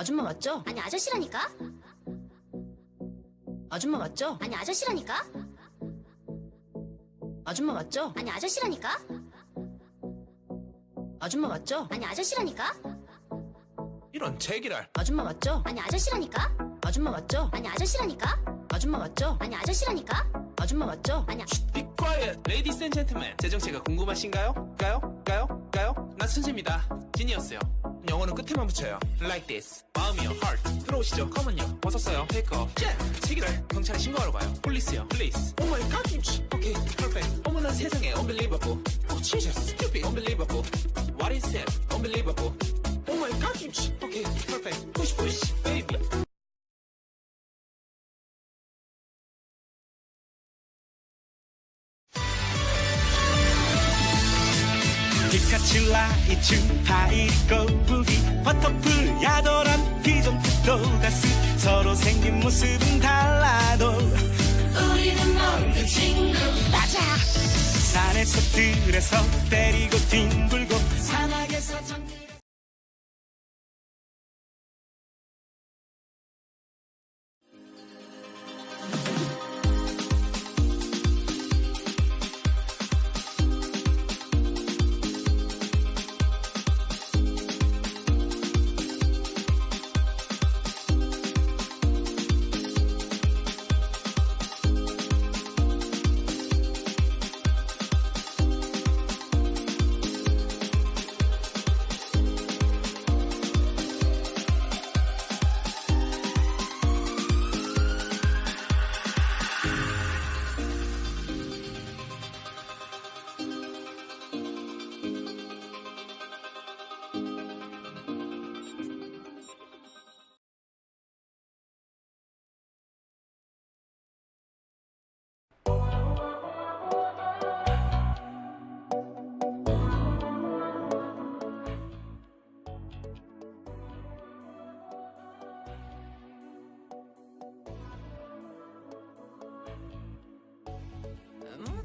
아줌마 맞죠? 아니 아저씨라니까? 아줌마 맞죠? 아니 아저씨라니까? 아줌마 맞죠? 아니 아저씨라니까? 아줌마 맞죠? 아니 아저씨라니까? 이런 제기랄 아줌마 맞죠? 아니 아저씨라니까? 아줌마 맞죠? 아니 아저씨라니까? 아줌마 맞죠? 아니 아저씨라니까? 아줌마 맞죠? 아니 Be quiet, ladies and gentlemen 제 정체가 궁금하신가요? 가요? 가요? 가요? 나 순지입니다 지니어스요 영어는 끝에만 붙여요 Like this 마음이요 heart 들어오시죠 컴은요 벗었어요 테이크업 jet제기랄 경찰에 신고하러 가요 폴리스요 please Oh my god 김치 오케이 perfect 어머나 세상에 unbelievable Oh Jesus stupid unbelievable What is it? unbelievable Oh my god 김치 피카츄 라이츄 파이리 거북이 버터풀 야도란 비좀투도 가스 서로 생긴 모습은 달라도 우리는 모두 친구. 맞아. 산에서 들에서 때리고 뒹굴고 사막에서 정 글모